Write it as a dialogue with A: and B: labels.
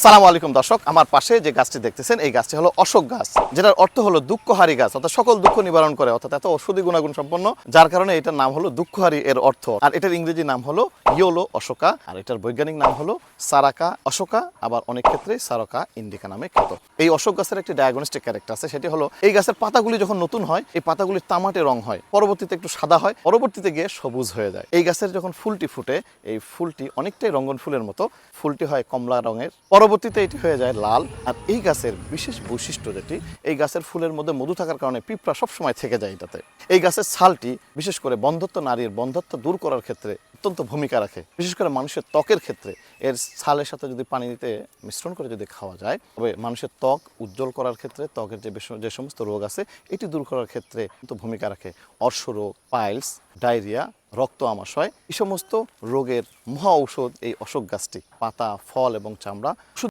A: আসসালামু আলাইকুম দর্শক, আমার পাশে যে গাছটি দেখতেছেন, এই গাছটি হলো অশোক গাছ, যেটার অর্থ হলো দুঃখহারী গাছ, অর্থাৎ সকল দুঃখ নিবারণ করে, অর্থাৎ এত ঔষধি গুণাগুণ সম্পন্ন, যার কারণে এটার নাম হলো দুঃখহারী এর অর্থ। আর এটার ইংরেজি নাম হলো ইয়োলো অশোকা, আর এটার বৈজ্ঞানিক নাম হলো সারাকা অশোকা, আবার অনেক ক্ষেত্রে সারকা ইন্ডিকা নামে খ্যাত। এই অশোক গাছের একটি ডায়াগনস্টিক ক্যারেক্টার আছে, সেটি হলো এই গাছের পাতাগুলি যখন নতুন হয়, এই পাতাগুলি তামাটে রং হয়, পরবর্তীতে একটু সাদা হয়, পরবর্তীতে গিয়ে সবুজ হয়ে যায়। এই গাছের যখন ফুলটি ফুটে, এই ফুলটি অনেকটাই রঙ্গন ফুলের মতো, ফুলটি হয় কমলা রঙের। পরবর্তীতে এটি হয়ে যায় লাল। আর এই গাছের বিশেষ বৈশিষ্ট্য যেটি, এই গাছের ফুলের মধ্যে মধু থাকার কারণে পিঁপড়া সবসময় থেকে যায় এটাতে। এই গাছের ছালটি বিশেষ করে বন্ধত্ব নারীর বন্ধত্ব দূর করার ক্ষেত্রে অত্যন্ত ভূমিকা রাখে। বিশেষ করে মানুষের ত্বকের ক্ষেত্রে এর ছালের সাথে যদি পানিতে মিশ্রণ করে যদি খাওয়া যায়, তবে মানুষের ত্বক উজ্জ্বল করার ক্ষেত্রে, ত্বকের যে যে সমস্ত রোগ আছে, এটি দূর করার ক্ষেত্রে কিন্তু ভূমিকা রাখে। অর্শ রোগ পাইলস ডায়রিয়া, রক্ত আমাশয়, এই সমস্ত রোগের মহা ঔষধ এই অশোক গাছটি, পাতা, ফল এবং চামড়া